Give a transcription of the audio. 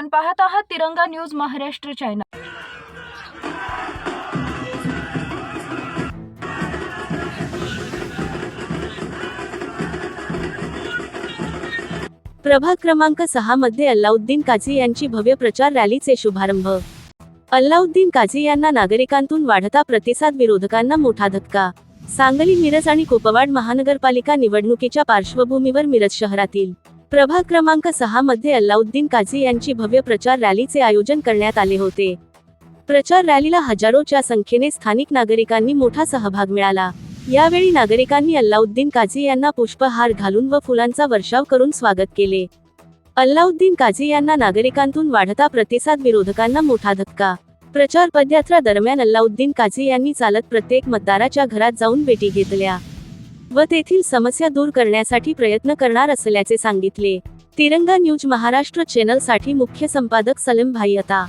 पाहत आहात तिरंगा न्यूज महाराष्ट्र चॅनल प्रभाग क्रमांक सहा मध्ये अल्लाउद्दीन काझी यांची भव्य प्रचार रॅलीचे शुभारंभ. अल्लाउद्दीन काझी यांना नागरिकांतून वाढता प्रतिसाद विरोधकांना मोठा धक्का. सांगली मिरज आणि कुपवाड महानगरपालिका निवडणुकीच्या पार्श्वभूमीवर मिरज शहरातील प्रभाग क्रमांक सहा मध्ये अल्लाउद्दीन काझी यांची भव्य प्रचार रॅलीचे आयोजन करण्यात आले होते. प्रचार रॅलीला हजारोच्या संख्येने स्थानिक नागरिकांनी मोठा सहभाग मिळाला. यावेळी नागरिकांनी अल्लाउद्दीन काझी यांना पुष्पहार घालून व फुलांचा वर्षाव करून स्वागत केले. अल्लाउद्दीन काझी यांना नागरिकांतून वाढता प्रतिसाद विरोधकांना मोठा धक्का. प्रचार पदयात्रा दरम्यान अल्लाउद्दीन काझी यांनी चालत प्रत्येक मतदाराच्या घरात जाऊन भेटी घेतल्या. व तेथील समस्या दूर करण्यासाठी प्रयत्न करणार असल्याचे सांगितले. तिरंगा न्यूज महाराष्ट्र चॅनलसाठी मुख्य संपादक सलीम भाई आता.